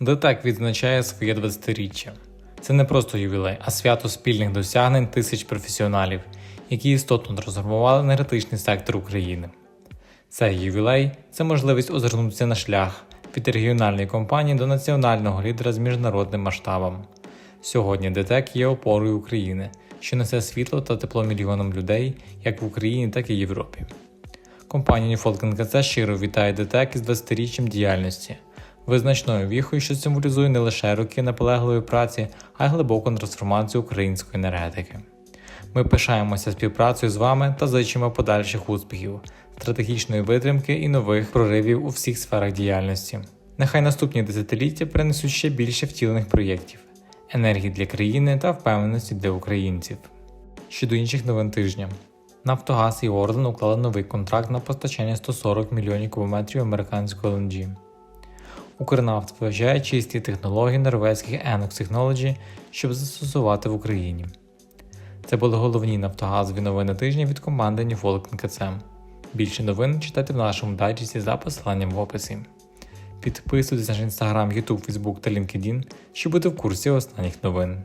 ДТЕК відзначає своє 20-річчя. Це не просто ювілей, а свято спільних досягнень тисяч професіоналів, які істотно трансформували енергетичний сектор України. Цей ювілей це можливість озирнутися на шлях від регіональної компанії до національного лідера з міжнародним масштабом. Сьогодні ДТЕК є опорою України, що несе світло та тепло мільйонам людей як в Україні, так і Європі. Компанія Newfolk НКЦ щиро вітає ДТЕК із 20-річчям діяльності, визначною віхою, що символізує не лише роки наполегливої праці, а й глибоку трансформацію української енергетики. Ми пишаємося співпрацею з вами та зичимо подальших успіхів, стратегічної витримки і нових проривів у всіх сферах діяльності. Нехай наступні десятиліття принесуть ще більше втілених проєктів, енергії для країни та впевненості для українців. Щодо інших новин тижня. Нафтогаз і Орден уклали новий контракт на постачання 140 мільйонів кубометрів американського LNG. Укрнафт вивчає чисті технології норвезьких Enox Technology, щоб застосувати в Україні. Це були головні нафтогазові новини тижня від команди Ньюфолк НКЦ. Більше новин читайте в нашому дайджесті за посиланням в описі. Підписуйтесь на наш інстаграм, YouTube, Facebook та LinkedIn, щоб бути в курсі останніх новин.